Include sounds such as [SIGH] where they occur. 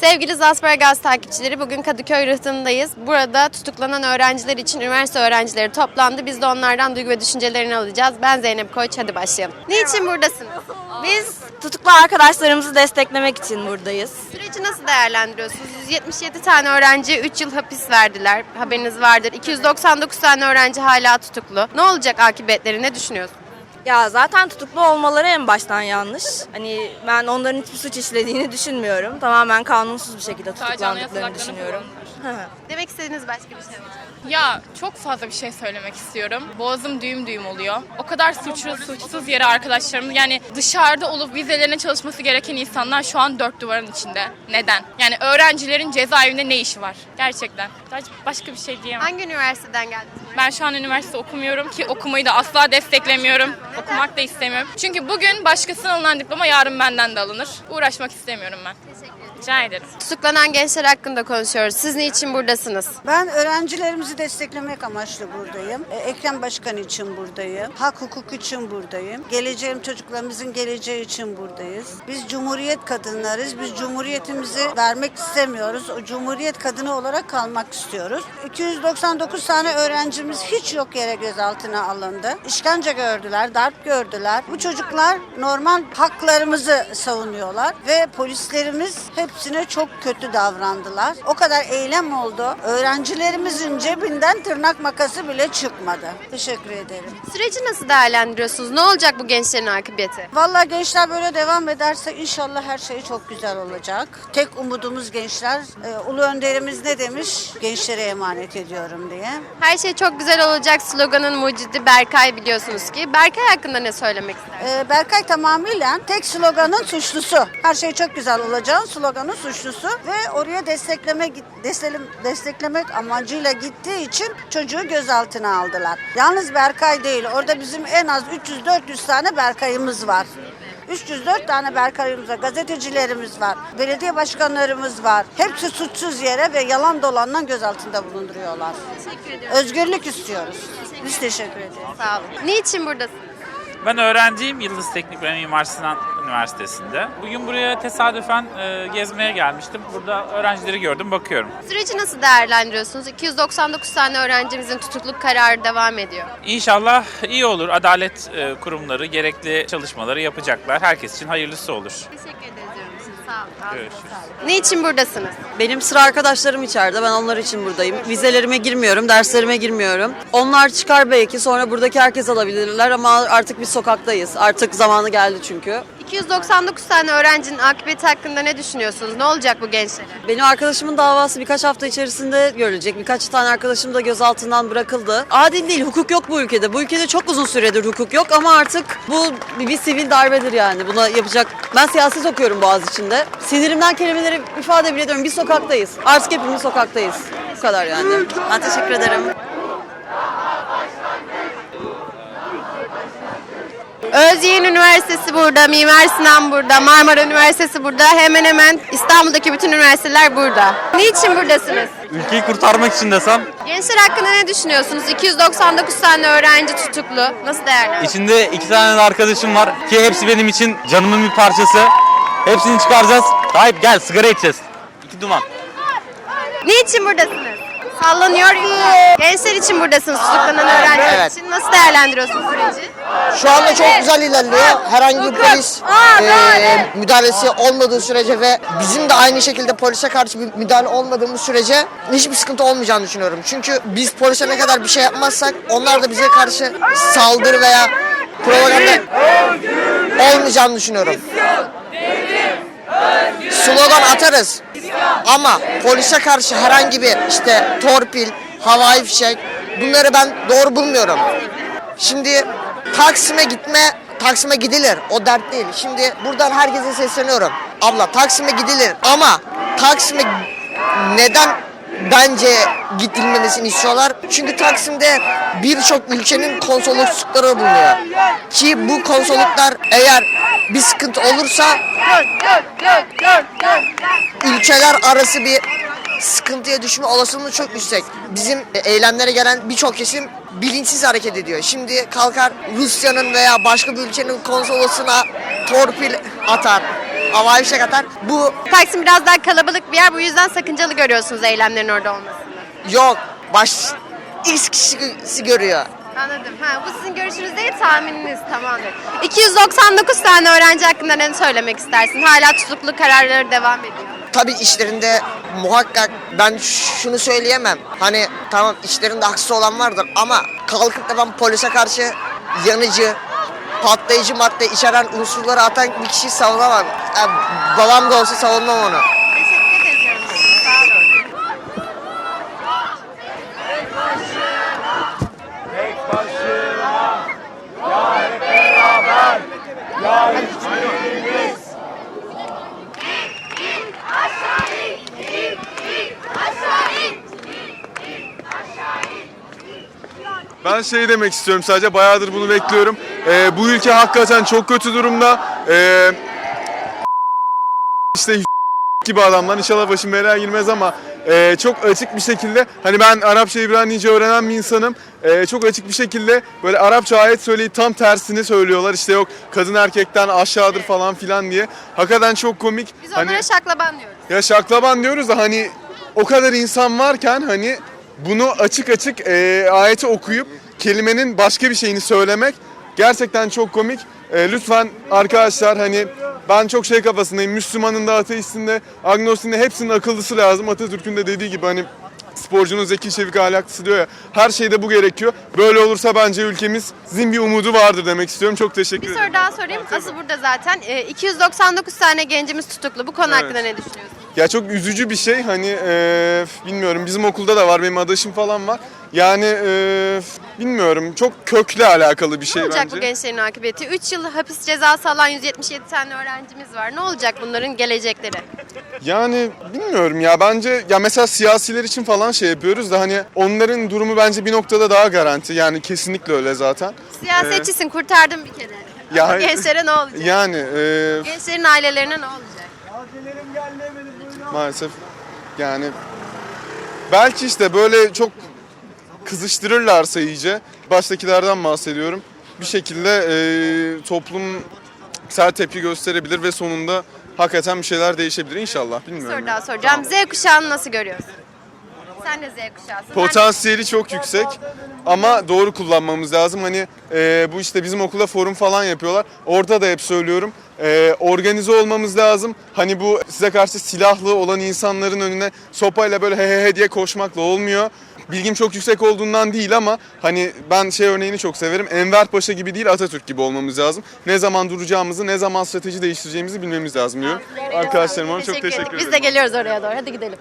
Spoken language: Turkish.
Sevgili Zasper Gaz takipçileri bugün Kadıköy Rıhtı'ndayız. Burada tutuklanan öğrenciler için üniversite öğrencileri toplandı. Biz de onlardan duygu ve düşüncelerini alacağız. Ben Zeynep Koç, hadi başlayalım. Niçin buradasınız? Biz tutuklu arkadaşlarımızı desteklemek için buradayız. Süreci nasıl değerlendiriyorsunuz? 177 tane öğrenciye 3 yıl hapis verdiler. Haberiniz vardır. 299 tane öğrenci hala tutuklu. Ne olacak akıbetleri? Ne düşünüyorsunuz? Ya zaten tutuklu olmaları en baştan yanlış. Hani ben onların hiçbir suç işlediğini düşünmüyorum. Tamamen kanunsuz bir şekilde tutuklandıklarını düşünüyorum. Demek istediğiniz başka bir şey var. Ya çok fazla bir şey söylemek istiyorum. Boğazım düğüm düğüm oluyor. O kadar suçlu, suçsuz yere arkadaşlarım yani dışarıda olup vizelerine çalışması gereken insanlar şu an dört duvarın içinde. Neden? Yani öğrencilerin cezaevinde ne işi var? Gerçekten. Başka bir şey diyemem. Hangi üniversiteden geldiniz? Ben şu an üniversite okumuyorum ki okumayı da asla desteklemiyorum. Okumak da istemiyorum. Çünkü bugün başkasına alınan diploma yarın benden de alınır. Uğraşmak istemiyorum ben. Rica ederim. Tutuklanan gençler hakkında konuşuyoruz. Siz niçin buradasınız? Ben öğrencilerimizi desteklemek amaçlı buradayım. E, Ekrem Başkan için buradayım. Hak hukuk için buradayım. Geleceğim çocuklarımızın geleceği için buradayız. Biz cumhuriyet kadınlarız. Biz cumhuriyetimizi vermek istemiyoruz. O cumhuriyet kadını olarak kalmak istiyoruz. 299 tane öğrencimiz hiç yok yere gözaltına alındı. İşkence gördüler, darp gördüler. Bu çocuklar normal haklarımızı savunuyorlar ve polislerimiz hepsine çok kötü davrandılar. O kadar eylem oldu. Öğrencilerimizin cebinden tırnak makası bile çıkmadı. Teşekkür ederim. Süreci nasıl değerlendiriyorsunuz? Ne olacak bu gençlerin akıbeti? Vallahi gençler böyle devam ederse inşallah her şey çok güzel olacak. Tek umudumuz gençler. Ee, Ulu önderimiz ne demiş? Gençlere emanet ediyorum diye. Her şey çok güzel olacak sloganın mucidi Berkay biliyorsunuz ki. Berkay hakkında ne söylemek istersiniz? Ee, Berkay tamamıyla tek sloganın suçlusu. Her şey çok güzel olacağın sloganın suçlusu ve oraya destekleme desteklemek, desteklemek amacıyla gittiği için çocuğu gözaltına aldılar. Yalnız Berkay değil. Orada bizim en az 300-400 tane Berkay'ımız var. 304 tane Berkay'ımız var, gazetecilerimiz var, belediye başkanlarımız var. Hepsi suçsuz yere ve yalan dolandan gözaltında bulunduruyorlar. Teşekkür ediyorum. Özgürlük istiyoruz. Biz teşekkür ederiz. Sağ olun. Niçin buradasınız? Ben öğrenciyim Yıldız Teknik ve Mimar Sinan Üniversitesi'nde. Bugün buraya tesadüfen e, gezmeye gelmiştim. Burada öğrencileri gördüm, bakıyorum. Süreci nasıl değerlendiriyorsunuz? 299 tane öğrencimizin tutukluk kararı devam ediyor. İnşallah iyi olur. Adalet e, kurumları gerekli çalışmaları yapacaklar. Herkes için hayırlısı olur. Teşekkür. Sağ olun. Görüşürüz. Niçin buradasınız? Benim sıra arkadaşlarım içeride. Ben onlar için buradayım. Vizelerime girmiyorum, derslerime girmiyorum. Onlar çıkar belki sonra buradaki herkes alabilirler ama artık biz sokaktayız. Artık zamanı geldi çünkü. 299 tane öğrencinin akıbeti hakkında ne düşünüyorsunuz? Ne olacak bu gençlere? Benim arkadaşımın davası birkaç hafta içerisinde görülecek. Birkaç tane arkadaşım da gözaltından bırakıldı. Adil değil, hukuk yok bu ülkede. Bu ülkede çok uzun süredir hukuk yok ama artık bu bir, bir sivil darbedir yani. Buna yapacak... Ben siyaset okuyorum Boğaziçi'nde. Sinirimden kelimeleri ifade bile ediyorum. Biz sokaktayız. Artık hepimiz sokaktayız. Bu kadar yani. Ben teşekkür ederim. Özyeğin Üniversitesi burada, Mimar Sinan burada, Marmara Üniversitesi burada. Hemen hemen İstanbul'daki bütün üniversiteler burada. Niçin buradasınız? Ülkeyi kurtarmak için desem Gençler hakkında ne düşünüyorsunuz? 299 tane öğrenci tutuklu. Nasıl değerlendiriyorsunuz? içinde iki tane de arkadaşım var ki hepsi benim için canımın bir parçası. Hepsini çıkaracağız. Tayyip gel sigara içeceğiz. İki duman. Niçin buradasınız? Sallanıyor yollar. Gençler için buradasınız tutuklanan öğrenciler Evet. için. Nasıl değerlendiriyorsunuz süreci? Şu anda çok güzel ilerliyor. Herhangi bir polis eee, müdahalesi olmadığı sürece ve bizim de aynı şekilde polise karşı bir müdahale olmadığımız sürece hiçbir sıkıntı olmayacağını düşünüyorum. Çünkü biz polise ne kadar bir şey yapmazsak onlar da bize karşı saldırı veya propaganda olmayacağını düşünüyorum. Slogan atarız ama polise karşı herhangi bir işte torpil, havai fişek bunları ben doğru bulmuyorum. Şimdi Taksim'e gitme, Taksim'e gidilir. O dert değil. Şimdi buradan herkese sesleniyorum. Abla Taksim'e gidilir ama Taksim'e neden bence gidilmemesini istiyorlar? Çünkü Taksim'de birçok ülkenin konsoloslukları bulunuyor. Ki bu konsolosluklar eğer bir sıkıntı olursa ülkeler arası bir sıkıntıya düşme olasılığı çok yüksek. Bizim eylemlere gelen birçok kesim bilinçsiz hareket ediyor. Şimdi kalkar Rusya'nın veya başka bir ülkenin konsolosuna torpil atar. havai fişek atar. Bu Taksim biraz daha kalabalık bir yer. Bu yüzden sakıncalı görüyorsunuz eylemlerin orada olmasını. yok. Baş X kişisi görüyor. Anladım. Ha, bu sizin görüşünüz değil, tahmininiz tamamdır. 299 tane öğrenci hakkında ne söylemek istersin? Hala tutuklu kararları devam ediyor. Tabii işlerinde muhakkak ben şunu söyleyemem. Hani tamam işlerinde haksız olan vardır ama kalkıp da ben polise karşı yanıcı, patlayıcı madde içeren unsurları atan bir kişiyi savunamam. Yani babam da olsa savunmam onu. Teşekkür ediyorum. Sağ olun. Ben şey demek istiyorum sadece bayağıdır bunu bekliyorum. Ee, bu ülke hakikaten çok kötü durumda. Ee, işte [LAUGHS] gibi adamlar inşallah başım belaya girmez ama e, çok açık bir şekilde hani ben Arapça İbranice öğrenen bir insanım. E, çok açık bir şekilde böyle Arapça ayet söyleyip tam tersini söylüyorlar. İşte yok kadın erkekten aşağıdır falan filan diye. Hakikaten çok komik. Biz onlara Hani- şaklaban diyoruz. ya şaklaban diyoruz da hani o kadar insan varken hani bunu açık açık e, ayeti okuyup kelimenin başka bir şeyini söylemek gerçekten çok komik. E, lütfen arkadaşlar hani ben çok şey kafasındayım. Müslümanın da ateistin de agnostin de hepsinin akıllısı lazım. Atatürk'ün de dediği gibi hani sporcunun zeki çevik ahlaklısı diyor ya. Her şeyde bu gerekiyor. Böyle olursa bence ülkemizin bir umudu vardır demek istiyorum. Çok teşekkür Bir ederim. soru daha sorayım. Asıl burada zaten. Ee, 299 tane gencimiz tutuklu. Bu konu hakkında ne düşünüyorsun? Ya çok üzücü bir şey hani e, bilmiyorum bizim okulda da var benim adaşım falan var. Yani e, bilmiyorum çok kökle alakalı bir şey ne olacak bence. bu gençlerin akıbeti? 3 yıl hapis cezası alan 177 tane öğrencimiz var. Ne olacak bunların gelecekleri? Yani bilmiyorum ya bence ya mesela siyasiler için falan şey yapıyoruz da hani onların durumu bence bir noktada daha garanti. Yani kesinlikle öyle zaten. Siyasetçisin kurtardın bir kere. Ya- Ama gençlere ne olacak? Yani e, Gençlerin ailelerine ne olacak? Maalesef yani belki işte böyle çok kızıştırırlarsa iyice baştakilerden bahsediyorum. Bir şekilde e, toplum sert tepki gösterebilir ve sonunda hakikaten bir şeyler değişebilir inşallah. Bir Bilmiyorum. soru daha soracağım. Z kuşağını nasıl görüyorsun? Sen de Z kuşağısın. Potansiyeli çok yüksek ama doğru kullanmamız lazım. Hani e, bu işte bizim okulda forum falan yapıyorlar. Orada da hep söylüyorum. E, organize olmamız lazım. Hani bu size karşı silahlı olan insanların önüne sopayla böyle he he he diye koşmakla olmuyor. Bilgim çok yüksek olduğundan değil ama hani ben şey örneğini çok severim. Enver Paşa gibi değil Atatürk gibi olmamız lazım. Ne zaman duracağımızı, ne zaman strateji değiştireceğimizi bilmemiz lazım diyorum. Arkadaşlarıma çok teşekkür ederim. Biz de geliyoruz oraya doğru. Hadi gidelim.